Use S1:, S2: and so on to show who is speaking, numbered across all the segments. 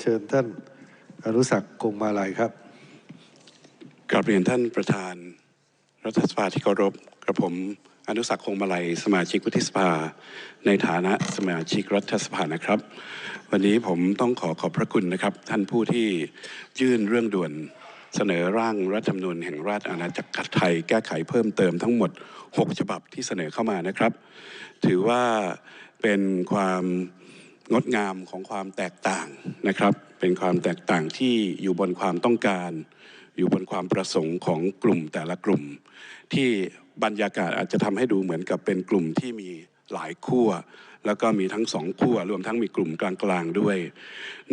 S1: เชิญท่านอนุศักดิ์คงมาลัยครับ
S2: กราบเรียนท่านประธาน รัฐสภาที่เคารพกระผมอนุสักคงมาลัยสมาชิกวุฒิสภา ในฐานะสมาชิกรัฐสภานะครับ วันนี้ผมต้องขอขอบพระคุณนะครับ ท่านผู้ที่ยื่นเรื่องด่วนเสนอร่างรัฐธรรมนูญแห่งราชอาณาจักรไทยแก้ไขเพิ่มเติมทั้งหมด 6 ฉบับที่เสนอเข้ามานะครับ ถือว่าเป็นความ งดงามของความแตกต่างนะครับ เป็นความแตกต่างที่อยู่บนความต้องการ อยู่บนความประสงค์ของกลุ่มแต่ละกลุ่ม ที่บรรยากาศอาจจะทำให้ดูเหมือนกับเป็นกลุ่มที่มีหลายขั้วแล้วก็มีทั้งสองขั้วรวมทั้งมีกลุ่มกลางๆด้วย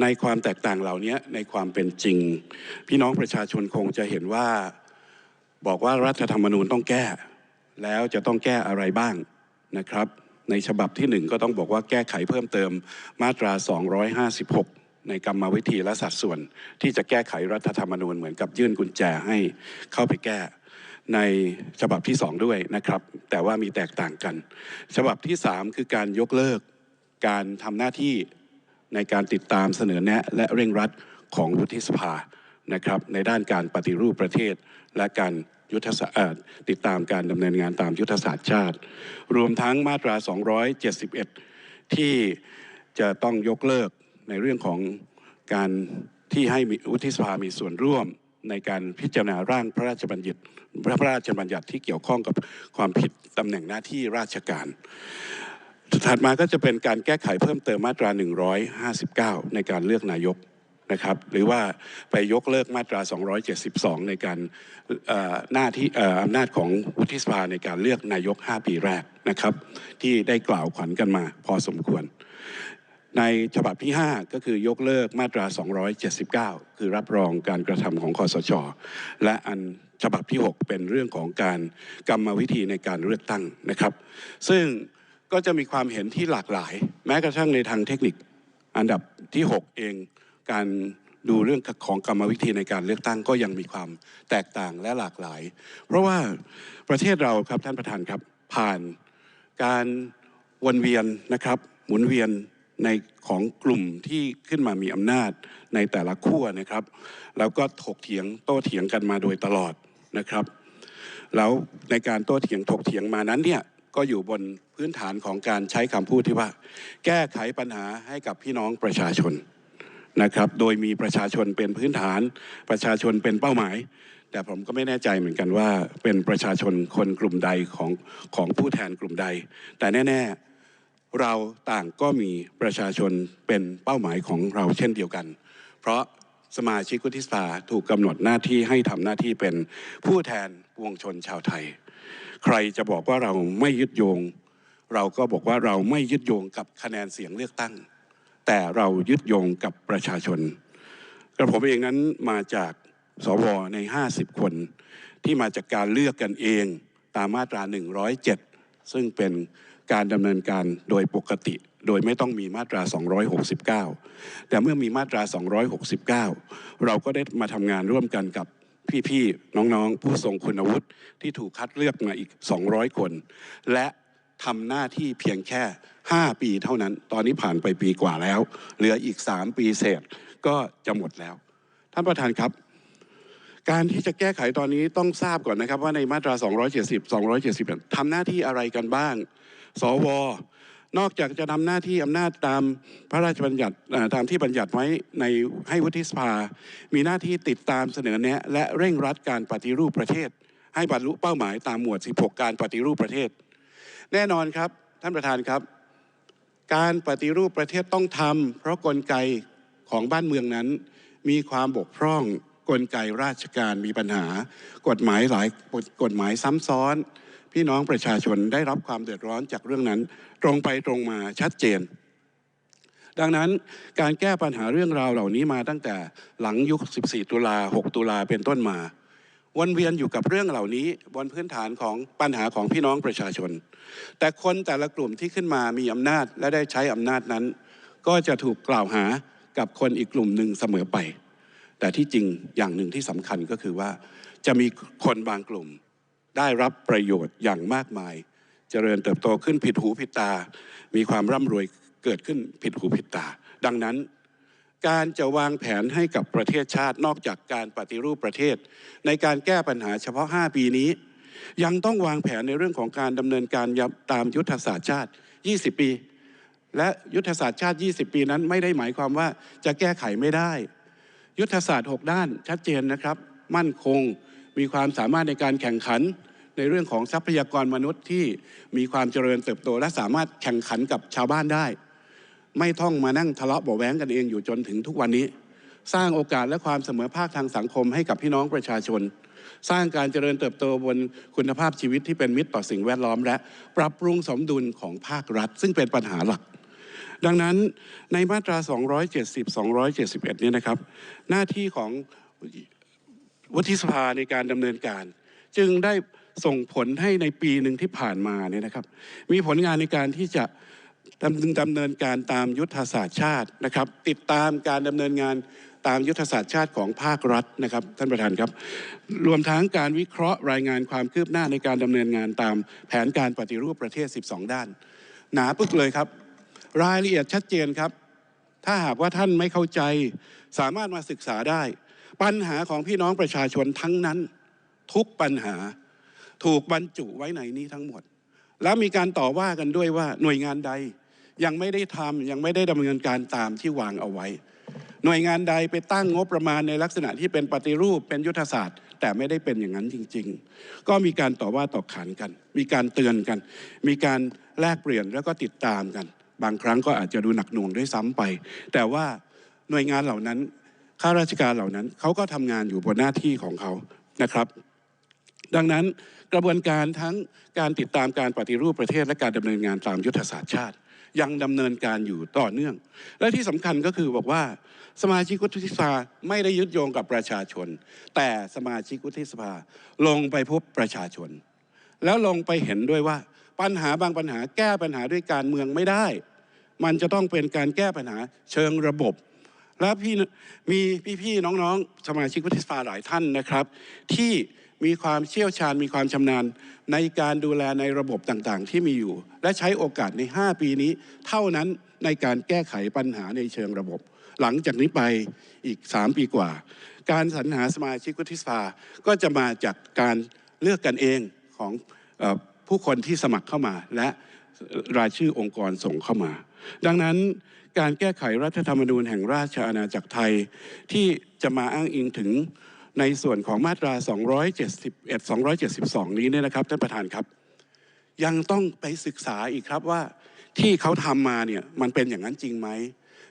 S2: ในความแตกต่างเหล่านี้ในความเป็นจริง พี่น้องประชาชนคงจะเห็นว่า บอกว่ารัฐธรรมนูญต้องแก้ แล้วจะต้องแก้อะไรบ้างนะครับ ในฉบับที่หนึ่งก็ต้องบอกว่าแก้ไขเพิ่มเติมมาตรา 256 ในกรรมวิธีและสัดส่วน ที่จะแก้ไขรัฐธรรมนูญเหมือนกับยื่นกุญแจให้เข้าไปแก้ในฉบับที่สองด้วยนะครับ แต่ว่ามีแตกต่างกัน ฉบับที่สามคือการยกเลิกการทำหน้าที่ในการติดตามเสนอแนะ และเร่งรัดของวุฒิสภานะครับในด้านการปฏิรูปประเทศและการ ยุทธศาสตร์ติดตามการดำเนินงานตามยุทธศาสตร์ชาติ รวมทั้งมาตรา 271 ที่จะต้องยกเลิกในเรื่องของการที่ให้วุฒิสภามีส่วนร่วมในการพิจารณาร่างพระราชบัญญัติพระราชบัญญัติที่เกี่ยวข้องกับความผิดตำแหน่งหน้าที่ราชการถัดมาก็จะเป็นการแก้ไขเพิ่มเติมมาตรา 159 ในการเลือกนายก นะครับหรือว่าไปยกเลิกมาตรา 272 ในการหน้าที่เอ่ออำนาจของวุฒิสภาในการเลือกนายก 5 ปีแรกนะครับ ที่ได้กล่าวขวัญกันมาพอสมควร ในฉบับที่ 5 ก็คือยกเลิกมาตรา 279 คือรับรองการกระทำของคอสช และอันฉบับที่ 6 เป็นเรื่องของการกรรมวิธีในการเลือกตั้งนะครับ ซึ่งก็จะมีความเห็นที่หลากหลาย แม้กระทั่งในทางเทคนิค อันดับที่ 6 เอง การดูเรื่องของกรรมวิธีในการเลือกตั้งก็ยังมีความแตกต่างและหลากหลาย เพราะว่าประเทศเราครับท่านประธานครับผ่านการวนเวียนนะครับหมุนเวียนในของกลุ่มที่ขึ้นมามีอำนาจในแต่ละขั้วนะครับ แล้วก็ถกเถียงโต้เถียงกันมาโดยตลอดนะครับ แล้วในการโต้เถียงถกเถียงมานั้นเนี่ยก็อยู่บนพื้นฐานของการใช้คำพูดที่ว่า แก้ไขปัญหาให้กับพี่น้องประชาชน นะครับโดยมีประชาชนเป็นพื้นฐานประชาชนเป็นเป้าหมาย แต่ผมก็ไม่แน่ใจเหมือนกันว่าเป็นประชาชนคนกลุ่มใดของของผู้แทนกลุ่มใด แต่แน่ๆเราต่างก็มีประชาชนเป็นเป้าหมายของเราเช่นเดียวกัน เพราะสมาชิกวุฒิสภาถูกกำหนดหน้าที่ให้ทำหน้าที่เป็นผู้แทนปวงชนชาวไทย ใครจะบอกว่าเราไม่ยึดโยง เราก็บอกว่าเราไม่ยึดโยงกับคะแนนเสียงเลือกตั้ง แต่เรายึดโยงกับประชาชนกระผมเองนั้นมาจากสวใน 50 คน ที่มาจากการเลือกกันเองตามมาตรา 107 ซึ่งเป็นการดำเนินการโดยปกติ โดยไม่ต้องมีมาตรา 269 แต่เมื่อมีมาตรา 269 เราก็ได้มาทำงานร่วมกันกับพี่ ๆ น้อง ๆ ผู้ทรงคุณวุฒิที่ถูกคัดเลือกมาอีก 200 คน และ ทำหน้าที่เพียงแค่ 5 ปีเท่านั้น ตอนนี้ผ่านไปปีกว่าแล้ว เหลืออีก 3 ปีเศษก็จะหมดแล้ว ท่านประธานครับ การที่จะแก้ไขตอนนี้ต้องทราบก่อนนะครับ ว่าในมาตรา 270 270ทำหน้าที่อะไรกันบ้าง สวนอกจากจะทำหน้าที่อำนาจตามพระราชบัญญัติตามที่บัญญัติไว้ในให้วุฒิสภา มีหน้าที่ติดตามเสนอแนะ และเร่งรัดการปฏิรูปประเทศ ให้บรรลุเป้าหมายตามหมวด 16 การปฏิรูปประเทศ แน่นอนครับท่านประธานครับ การปฏิรูปประเทศต้องทำเพราะกลไกของบ้านเมืองนั้น มีความบกพร่องกลไกราชการมีปัญหา กฎหมายหลายกฎหมายซ้ำซ้อน พี่น้องประชาชนได้รับความเดือดร้อนจากเรื่องนั้น ตรงไปตรงมาชัดเจน ดังนั้นการแก้ปัญหาเรื่องราวเหล่านี้มาตั้งแต่หลังยุค 14 ตุลา 6 ตุลาเป็นต้นมา วนเวียนอยู่กับเรื่องเหล่านี้บนพื้นฐานของปัญหาของพี่น้องประชาชน แต่คนแต่ละกลุ่มที่ขึ้นมามีอำนาจและได้ใช้อำนาจนั้น ก็จะถูกกล่าวหากับคนอีกกลุ่มหนึ่งเสมอไป แต่ที่จริงอย่างหนึ่งที่สำคัญก็คือว่า จะมีคนบางกลุ่ม ได้รับประโยชน์อย่างมากมาย เจริญเติบโตขึ้นผิดหูผิดตา มีความร่ำรวยเกิดขึ้นผิดหูผิดตา ดังนั้น การจะวางแผนให้กับประเทศชาตินอกจากการปฏิรูปประเทศ ในการแก้ปัญหาเฉพาะ 5 ปีนี้ ยังต้องวางแผนในเรื่องของการดำเนินการตามยุทธศาสตร์ชาติ 20 ปี และยุทธศาสตร์ชาติ 20 ปีนั้นไม่ได้หมายความว่าจะแก้ไขไม่ได้ ยุทธศาสตร์ 6 ด้านชัดเจนนะครับ มั่นคงมีความสามารถในการแข่งขันในเรื่องของทรัพยากรมนุษย์ที่มีความเจริญเติบโตและสามารถแข่งขันกับชาวบ้านได้ ไม่ต้องมานั่งทะเลาะเบาะแว้งกันเองอยู่จนถึงทุกวันนี้ สร้างโอกาสและความเสมอภาคทางสังคมให้กับพี่น้องประชาชน สร้างการเจริญเติบโตบนคุณภาพชีวิตที่เป็นมิตรต่อสิ่งแวดล้อม และปรับปรุงสมดุลของภาครัฐ ซึ่งเป็นปัญหาหลัก ดังนั้นในมาตรา 270 271นี้นะครับ หน้าที่ของวุฒิสภาในการดำเนินการ จึงได้ส่งผลให้ในปีหนึ่งที่ผ่านมาเนี่ยนะครับ มีผลงานในการที่จะ ดำดำเนินการตามยุทธศาสตร์ชาตินะครับ ติดตามการดำเนินงานตามยุทธศาสตร์ชาติของภาครัฐนะครับ ท่านประธานครับ รวมทั้งการวิเคราะห์รายงานความคืบหน้าในการดำเนินงานตามแผนการปฏิรูปประเทศ 12 ด้าน หนาปึกเลยครับ รายละเอียดชัดเจนครับ ถ้าหากว่าท่านไม่เข้าใจ สามารถมาศึกษาได้ ปัญหาของพี่น้องประชาชนทั้งนั้น ทุกปัญหาถูกบรรจุไว้ในนี้ทั้งหมด แล้วมีการต่อว่ากันด้วยว่าหน่วยงานใด ยังไม่ได้ทำยังไม่ได้ดำเนินการตามที่วางเอาไว้ หน่วยงานใดไปตั้งงบประมาณในลักษณะที่เป็นปฏิรูปเป็นยุทธศาสตร์ แต่ไม่ได้เป็นอย่างนั้นจริง ๆ ก็มีการต่อว่าต่อขานกัน มีการเตือนกัน มีการแลกเปลี่ยนแล้วก็ติดตามกัน บางครั้งก็อาจจะดูหนักหน่วงด้วยซ้ำไป แต่ว่าหน่วยงานเหล่านั้นข้าราชการเหล่านั้นเขาก็ทำงานอยู่บนหน้าที่ของเขานะครับ ดังนั้นกระบวนการทั้งการติดตามการปฏิรูปประเทศและการดำเนินงานตามยุทธศาสตร์ชาติ ยังดำเนินการอยู่ต่อเนื่อง และที่สำคัญก็คือบอกว่า สมาชิกวุฒิสภาไม่ได้ยึดโยงกับประชาชน แต่สมาชิกวุฒิสภาลงไปพบประชาชน แล้วลงไปเห็นด้วยว่าปัญหาบางปัญหาแก้ปัญหาด้วยการเมืองไม่ได้ มันจะต้องเป็นการแก้ปัญหาเชิงระบบ และพี่มีพี่ๆน้องๆ สมาชิกวุฒิสภาหลายท่านนะครับ ที่ มีความเชี่ยวชาญมีความชำนาญในการดูแลในระบบต่างๆ ที่มีอยู่ และใช้โอกาสใน 5 ปีนี้ เท่านั้นในการแก้ไขปัญหาในเชิงระบบ หลังจากนี้ไปอีก 3 ปีกว่า การสรรหาสมาชิกวุฒิสภาก็จะมาจากการเลือกกันเองของผู้คนที่สมัครเข้ามา และรายชื่อองค์กรส่งเข้ามา ดังนั้นการแก้ไขรัฐธรรมนูญแห่งราชอาณาจักรไทยที่จะมาอ้างอิงถึง ในส่วนของมาตรา 271 272 นี้เนี่ยนะครับท่านประธานครับ ยังต้องไปศึกษาอีกครับว่าที่เขาทำมาเนี่ยมันเป็นอย่างนั้นจริงไหม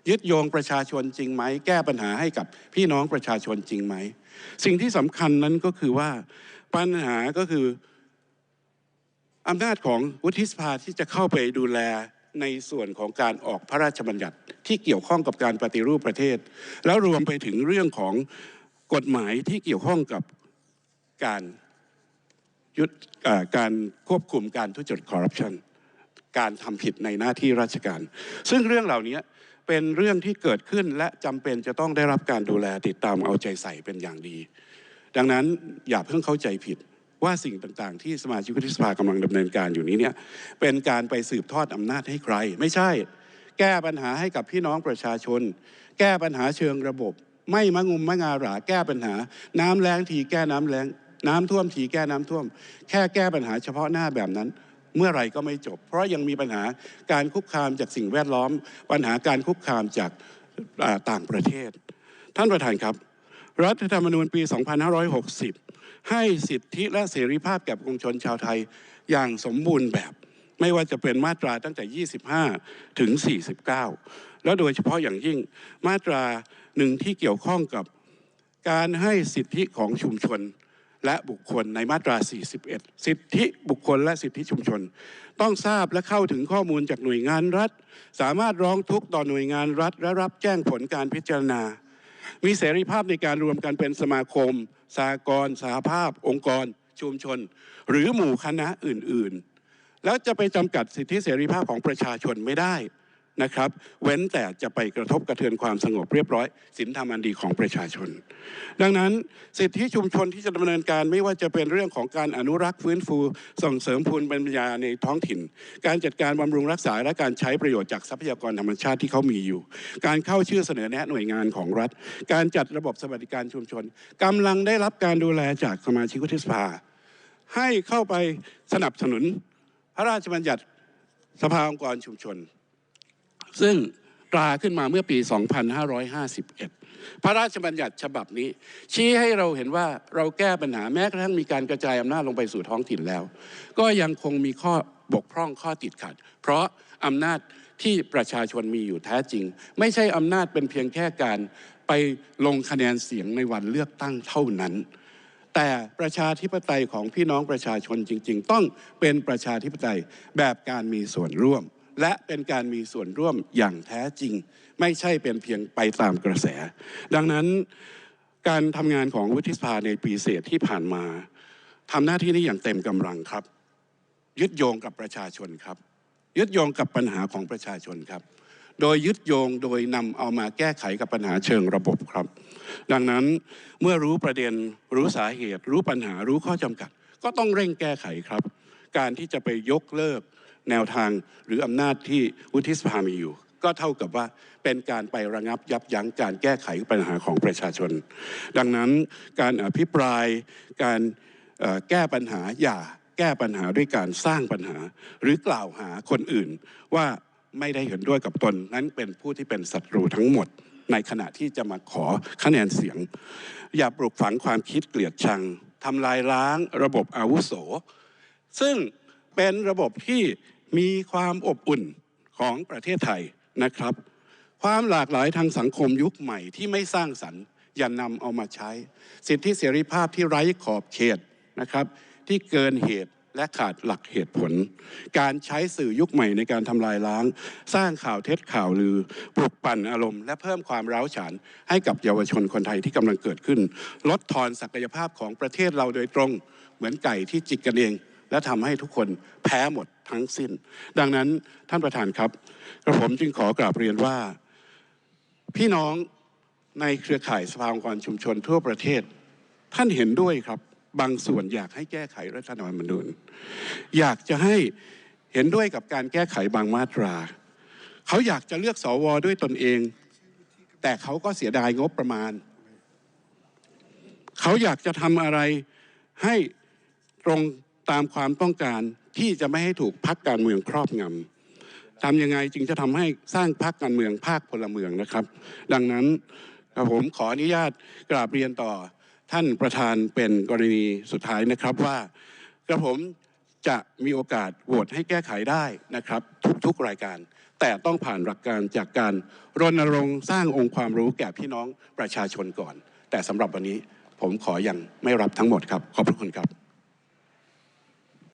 S2: ยึดโยงประชาชนจริงไหม แก้ปัญหาให้กับพี่น้องประชาชนจริงไหม สิ่งที่สำคัญนั้นก็คือว่าปัญหาก็คืออำนาจของวุฒิสภาที่จะเข้าไปดูแลในส่วนของการออกพระราชบัญญัติที่เกี่ยวข้องกับการปฏิรูปประเทศ แล้วรวมไปถึงเรื่องของ กฎหมายที่เกี่ยวข้องกับการยุดการควบคุมการทุจริตคอร์รัปชันการทำผิดในหน้าที่ราชการ ซึ่งเรื่องเหล่านี้เป็นเรื่องที่เกิดขึ้นและจำเป็นจะต้องได้รับการดูแลติดตามเอาใจใส่เป็นอย่างดี ดังนั้นอย่าเพิ่งเข้าใจผิดว่าสิ่งต่างๆ ที่สมาชิกวุฒิสภากำลังดำเนินการอยู่นี้เนี่ยเป็นการไปสืบทอดอำนาจให้ใคร ไม่ใช่ แก้ปัญหาให้กับพี่น้องประชาชน แก้ปัญหาเชิงระบบ ไม่มางุมมะงาหราแก้ปัญหา น้ำแรงทีแก้น้ำแรงน้ำท่วมทีแก้น้ำท่วม แค่แก้ปัญหาเฉพาะหน้าแบบนั้น เมื่อไหรก็ไม่จบ เพราะยังมีปัญหาการคุกคามจากสิ่งแวดล้อม ปัญหาการคุกคามจากต่างประเทศ ท่านประธานครับ รัฐธรรมนูญปี 2560 ให้สิทธิและเสรีภาพแก่ปวงชนชาวไทยอย่างสมบูรณ์แบบไม่ว่าจะเป็นมาตราตั้งแต่ 25 ถึง 49 แล้วโดยเฉพาะอย่างยิ่งมาตรา หนึ่งที่เกี่ยวข้องกับการให้สิทธิของชุมชนและบุคคลในมาตรา 41 สิทธิบุคคลและสิทธิชุมชน ต้องทราบและเข้าถึงข้อมูลจากหน่วยงานรัฐ สามารถร้องทุกข์ต่อหน่วยงานรัฐ และรับแจ้งผลการพิจารณา มีเสรีภาพในการรวมกันเป็นสมาคม สากลสหภาพ องค์กร ชุมชน หรือหมู่คณะอื่น ๆ แล้วจะไปจำกัดสิทธิเสรีภาพของประชาชนไม่ได้ นะครับ เว้นแต่จะไปกระทบกระเทือนความสงบเรียบร้อยศีลธรรมอันดีของประชาชน ดังนั้นสิทธิชุมชนที่จะดำเนินการไม่ว่าจะเป็นเรื่องของการอนุรักษ์ฟื้นฟู ส่งเสริมภูมิปัญญาในท้องถิ่น การจัดการบำรุงรักษาและการใช้ประโยชน์จากทรัพยากรธรรมชาติที่เขามีอยู่ การเข้าชื่อเสนอแนะหน่วยงานของรัฐ การจัดระบบสวัสดิการชุมชนกำลังได้รับการดูแลจากสมาชิกวุฒิสภา ให้เข้าไปสนับสนุนพระราชบัญญัติสภาองค์กรชุมชน ซึ่งตราขึ้นมาเมื่อปี 2551 พระราชบัญญัติฉบับนี้ ชี้ให้เราเห็นว่าเราแก้ปัญหาแม้กระทั่งมีการกระจายอำนาจลงไปสู่ท้องถิ่นแล้ว ก็ยังคงมีข้อบกพร่องข้อติดขัด เพราะอำนาจที่ประชาชนมีอยู่แท้จริง ไม่ใช่อำนาจเป็นเพียงแค่การไปลงคะแนนเสียงในวันเลือกตั้งเท่านั้น แต่ประชาธิปไตยของพี่น้องประชาชนจริง ๆ ต้องเป็นประชาธิปไตยแบบการมีส่วนร่วม และเป็นการมีส่วนร่วมอย่างแท้จริง ไม่ใช่เป็นเพียงไปตามกระแส ดังนั้นการทำงานของวุฒิสภาในปีเศษที่ผ่านมาทำหน้าที่นี้อย่างเต็มกำลังครับ ยึดโยงกับประชาชนครับ ยึดโยงกับปัญหาของประชาชนครับ โดยยึดโยงโดยนำเอามาแก้ไขกับปัญหาเชิงระบบครับ ดังนั้นเมื่อรู้ประเด็นรู้สาเหตุ รู้ปัญหารู้ข้อจำกัด ก็ต้องเร่งแก้ไขครับ การที่จะไปยกเลิก แนวทางหรืออำนาจที่วุฒิสภามีอยู่ ก็เท่ากับว่าเป็นการไประงับยับยั้งการแก้ไขปัญหาของประชาชน ดังนั้นการอภิปรายการแก้ปัญหาอย่าแก้ปัญหาด้วยการสร้างปัญหา หรือกล่าวหาคนอื่นว่าไม่ได้เห็นด้วยกับตน นั้นเป็นผู้ที่เป็นศัตรูทั้งหมด ในขณะที่จะมาขอคะแนนเสียง อย่าปลุกฝังความคิดเกลียดชังทำลายล้างระบบอาวุโส ซึ่งเป็นระบบที่ มีความอบอุ่นของประเทศไทยนะครับ ความหลากหลายทางสังคมยุคใหม่ที่ไม่สร้างสรรค์อย่านำเอามาใช้ สิทธิเสรีภาพที่ไร้ขอบเขตนะครับที่เกินเหตุและขาดหลักเหตุผล การใช้สื่อยุคใหม่ในการทำลายล้าง สร้างข่าวเท็จข่าวลือ ปลุกปั่นอารมณ์ และเพิ่มความร้าวฉานให้กับเยาวชนคนไทยที่กำลังเกิดขึ้น ลดทอนศักยภาพของประเทศเราโดยตรง เหมือนไก่ที่จิกกันเอง และทำให้ทุกคนแพ้หมดทั้งสิ้น ดังนั้นท่านประธานครับกระผมจึงขอกราบเรียนว่า พี่น้องในเครือข่ายสภาองค์กรชุมชนทั่วประเทศ ท่านเห็นด้วยครับ บางส่วนอยากให้แก้ไขรัฐธรรมนูญอยากจะให้เห็นด้วยกับการแก้ไขบางมาตรา เขาอยากจะเลือกสวด้วยตนเอง แต่เขาก็เสียดายงบประมาณ เขาอยากจะทำอะไรให้ตรง ตามความต้องการที่จะไม่ให้ถูกพักการเมืองครอบงำทำยังไงจึงจะทำให้สร้างพรรคการเมืองภาคพลเมืองนะครับ ดังนั้นกระผมขออนุญาตกราบเรียนต่อท่านประธานเป็นกรณีสุดท้ายนะครับว่ากระผมจะมีโอกาสโหวตให้แก้ไขได้นะครับ ทุกๆรายการ แต่ต้องผ่านหลักการจากการรณรงค์สร้างองค์ความรู้แก่พี่น้องประชาชนก่อน แต่สำหรับวันนี้ผมขอยังไม่รับทั้งหมดครับ ขอบพระคุณครับ